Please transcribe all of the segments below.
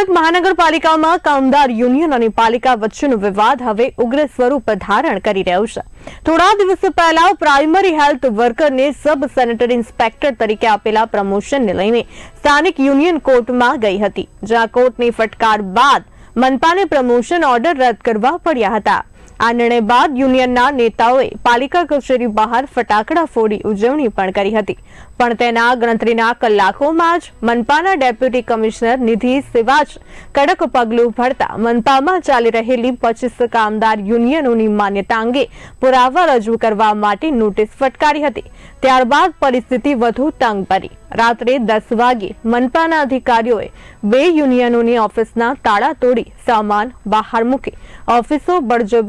સુરત મહાનગરપાલિકામાં કામદાર યુનિયન અને પાલિકા વચ્ચેનો વિવાદ હવે ઉગ્ર સ્વરૂપ ધારણ કરી રહ્યો છે. થોડા દિવસો પહેલા પ્રાઇમરી હેલ્થ વર્કરને સબ સેનેટરી ઇન્સ્પેક્ટર તરીકે આપેલા પ્રમોશનને લઈને સ્થાનિક યુનિયન કોર્ટમાં ગઈ હતી. જ્યાં કોર્ટની ફટકાર બાદ મનપાને પ્રમોશન ઓર્ડર રદ કરવા પડ્યા હતા. આ નિર્ણય બાદ યુનિયનના નેતાઓએ પાલિકા કચેરી બહાર ફટાકડા ફોડી ઉજવણી પણ કરી હતી. પણ તેના ગણતરીના કલાકોમાં જ મનપાના ડેપ્યુટી કમિશનર નિધિ સિવાજ કડક પગલું ભરતા મનપામાં ચાલી રહેલી પચીસ કામદાર યુનિયનોની માન્યતા અંગે પુરાવા રજૂ કરવા માટે નોટિસ ફટકારી હતી. ત્યારબાદ પરિસ્થિતિ વધુ તંગ પડી. રાત્રે દસ વાગે મનપાના અધિકારીઓએ બે યુનિયનોની ઓફિસના તાળા તોડી સામાન બહાર મૂકી. ઓફિસો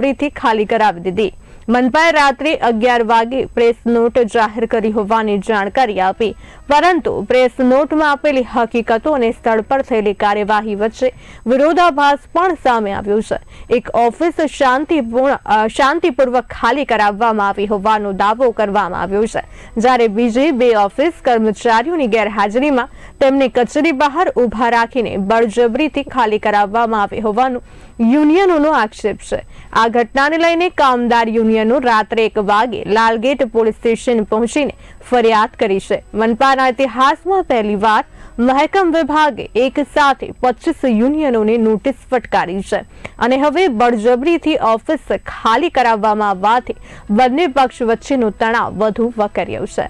બળજબરીથી ખાલી કરાવી દીધી. મનપાએ રાત્રે અગિયાર વાગે પ્રેસ નોટ જાહેર કરી હોવાની જાણકારી આપી. પરંતુ પ્રેસ નોટમાં આપેલી હકીકતો અને સ્થળ પર થયેલી કાર્યવાહી વચ્ચે વિરોધાભાસ પણ સામે આવ્યો છે. એક ઓફિસ શાંતિપૂર્ણ શાંતિપૂર્વક ખાલી કરાવવામાં આવી હોવાનો દાવો કરવામાં આવ્યો છે. જ્યારે બીજી બે ઓફિસ કર્મચારીઓની ગેરહાજરીમાં તેમને કચેરી બહાર ઊભા રાખીને બળજબરીથી ખાલી કરાવવામાં આવી હોવાનો યુનિયનોનો આક્ષેપ છે. આ ઘટનાને લઈને કામદાર યુનિયનો રાત્રે એક વાગે લાલગેટ પોલીસ સ્ટેશન પહોંચીને ફરિયાદ કરી છે. મનપાના ઇતિહાસમાં પહેલીવાર મહેકમ વિભાગે એક સાથે પચીસ યુનિયનોને નોટિસ ફટકારી છે. અને હવે બળજબરીથી ઓફિસ ખાલી કરાવવામાં આવવાથી બંને પક્ષ વચ્ચેનો તણાવ વધુ વકર્યો છે.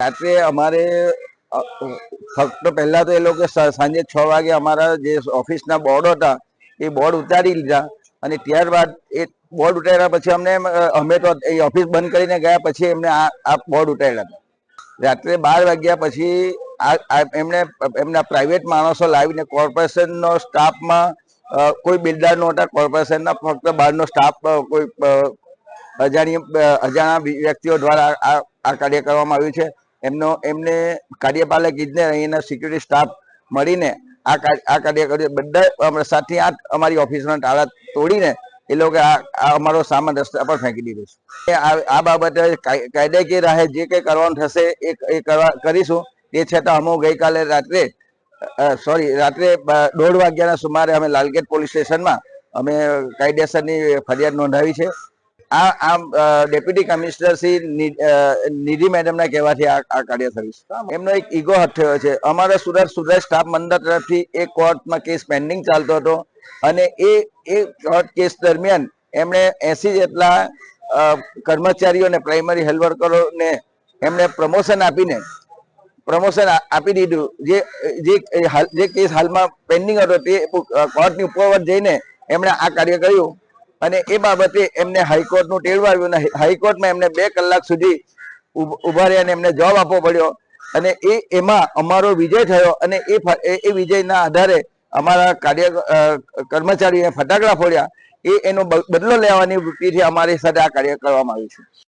રાત્રે અમારે ફક્ત પહેલા તો એ લોકો સાંજે છ વાગે અમારા જે ઓફિસના બોર્ડ હતા, એ બોર્ડ ઉતારી લીધા અને ત્યારબાદ એ બોર્ડ ઉતાર્યા પછી અમને અમે તો એ ઓફિસ બંધ કરીને ગયા પછી એમને આ બોર્ડ ઉતાર્યા હતા. રાત્રે બાર વાગ્યા પછી આ એમને, એમના પ્રાઇવેટ માણસો લાવીને કોર્પોરેશનનો સ્ટાફમાં કોઈ બિલ્ડર નહોતા કોર્પોરેશનના ફક્ત બહારનો સ્ટાફ કોઈ અજાણી, અજાણા વ્યક્તિઓ દ્વારા આ કાર્ય કરવામાં આવ્યું છે. એમનો, એમને કાર્યપાલક ઇજનેર અહીંના સિક્યુરિટી સ્ટાફ મળીને આ આ કાર્ય કર્યું બધા સાતથી આઠ અમારી ઓફિસના તાળા તોડીને એ લોકો આ અમારો સામાન રસ્તા પર ફેંકી દીધો છે. આ બાબતે કાય- કાયદાકીય રાહે જે કંઈ કરવાનું થશે એ કરવા, કરીશું. તે છતાં અમો ગઈકાલે રાત્રે સોરી રાત્રે દોઢ વાગ્યાના સુમારે અમે લાલગેટ પોલીસ સ્ટેશનમાં અમે કાયદેસરની ફરિયાદ નોંધાવી છે. આ આમ ડેપ્યુટી કમિશનર શ્રી નિધિ મેડમના કહેવાથી આ કાર્ય થયું એમનો એક ઈગો હઠ્યો છે. અમારા સુરત સુરત સ્ટાફ મંડળ તરફથી એ કોર્ટમાં કેસ પેન્ડિંગ ચાલતો હતો અને એ એ કોર્ટ કેસ દરમિયાન એમણે એસી જેટલા અ, કર્મચારીઓ અને પ્રાઇમરી હેલ્થ વર્કરોને એમણે પ્રમોશન આપીને પ્રમોશન આપી દીધું. જે જે જે કેસ હાલમાં પેન્ડિંગ હતો તે કોર્ટની ઉપર જઈને એમણે આ કાર્ય કર્યું. અને એ બાબતે એમને હાઈકોર્ટનું ટેળવાયું અને હાઈકોર્ટમાં એમને બે કલાક સુધી ઊભા રહ્યા અને એમને જવાબ આપવો પડ્યો. અને એ, એમાં અમારો વિજય થયો અને એ એ- વિજયના આધારે અમારા કાર્ય કર્મચારીઓએ ફટાકડા ફોડ્યા. એ એનો બદલો લેવાની વૃત્તિથી અમારી સાથે આ કાર્ય કરવામાં આવ્યું છે.